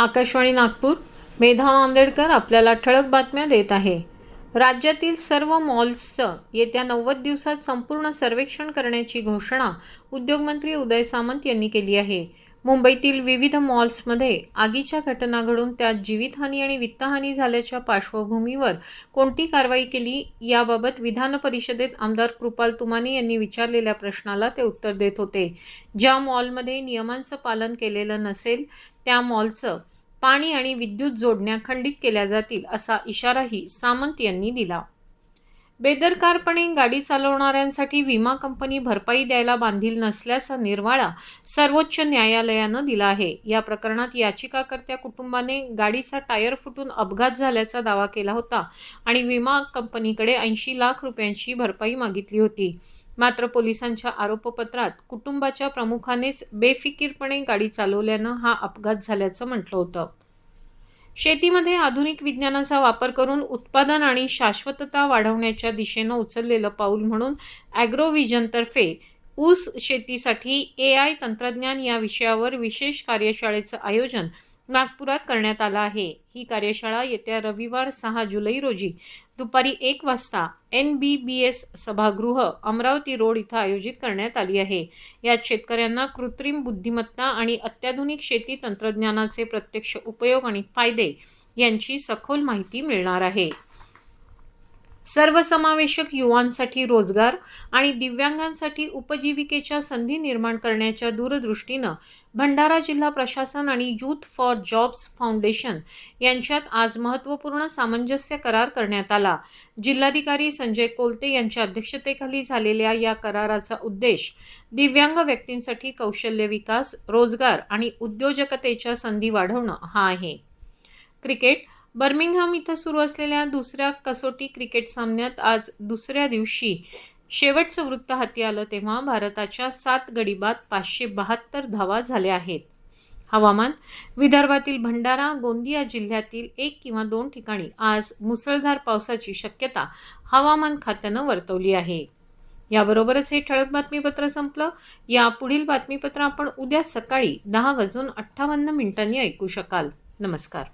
आकाशवाणी नागपूर मेधा नांदेडकर आपल्याला ठळक बातम्या देत आहे. राज्यातील सर्व मॉल्सचं येत्या नव्वद दिवसात संपूर्ण सर्वेक्षण करण्याची घोषणा उद्योगमंत्री उदय सामंत यांनी केली आहे. मुंबईतील विविध मॉल्समध्ये आगीच्या घटना घडून त्यात जीवितहानी आणि वित्तहानी झाल्याच्या पार्श्वभूमीवर कोणती कारवाई केली याबाबत विधान परिषदेत आमदार कृपाल तुमाने यांनी विचारलेल्या प्रश्नाला ते उत्तर देत होते. ज्या मॉलमध्ये नियमांचं पालन केलेलं नसेल त्या मॉलचं पाणी आणि विद्युत जोडण्या खंडित केल्या जातील असा इशाराही सामंत यांनी दिला. बेदरकारपणे गाडी चालवणाऱ्यांसाठी विमा कंपनी भरपाई द्यायला बांधील नसल्याचा निर्वाळा सर्वोच्च न्यायालयानं दिला आहे. या प्रकरणात याचिकाकर्त्या कुटुंबाने गाडीचा टायर फुटून अपघात झाल्याचा दावा केला होता आणि विमा कंपनीकडे ऐंशी लाख रुपयांची भरपाई मागितली होती. मात्र पोलिसांच्या आरोपपत्रात कुटुंबाच्या प्रमुखानेच बेफिकीरपणे गाडी चालवल्यानं हा अपघात झाल्याचं म्हटलं होतं. शेतीमध्ये आधुनिक विज्ञानाचा वापर करून उत्पादन आणि शाश्वतता वाढवण्याच्या दिशेनं उचललेलं पाऊल म्हणून ॲग्रोव्हिजनतर्फे ऊस शेतीसाठी ए आय तंत्रज्ञान या विषयावर विशेष कार्यशाळेचं आयोजन नागपुरात करण्यात आला आहे. ही कार्यशाळा येत्या रविवार सहा जुलै रोजी दुपारी एक वाजता एन बी बी एस सभागृह अमरावती रोड इथं आयोजित करण्यात आली आहे. यात शेतकऱ्यांना कृत्रिम बुद्धिमत्ता आणि अत्याधुनिक शेती तंत्रज्ञानाचे प्रत्यक्ष उपयोग आणि फायदे यांची सखोल माहिती मिळणार आहे. सर्वसमावेशक युवांसाठी रोजगार आणि दिव्यांगांसाठी उपजीविकेच्या संधी निर्माण करण्याच्या दूरदृष्टीनं भंडारा जिल्हा प्रशासन आणि यूथ फॉर जॉब्स फाउंडेशन यांच्यात आज महत्त्वपूर्ण सामंजस्य करार करण्यात आला. जिल्हाधिकारी संजय कोलते यांच्या अध्यक्षतेखाली झालेल्या या कराराचा उद्देश दिव्यांग व्यक्तींसाठी कौशल्य विकास रोजगार आणि उद्योजकतेच्या संधी वाढवणं हा आहे. क्रिकेट बर्मिंगहम इथं सुरू असलेल्या दुसऱ्या कसोटी क्रिकेट सामन्यात आज दुसऱ्या दिवशी शेवटचं वृत्त हाती आलं तेव्हा भारताच्या सात गडीबात पाचशे बहात्तर धावा झाल्या आहेत. हवामान विदर्भातील भंडारा गोंदिया जिल्ह्यातील एक किंवा दोन ठिकाणी आज मुसळधार पावसाची शक्यता हवामान खात्यानं वर्तवली आहे. याबरोबरच हे ठळक बातमीपत्र संपलं. या पुढील बातमीपत्र आपण उद्या सकाळी दहा वाजून अठ्ठावन्न मिनिटांनी ऐकू शकाल. नमस्कार.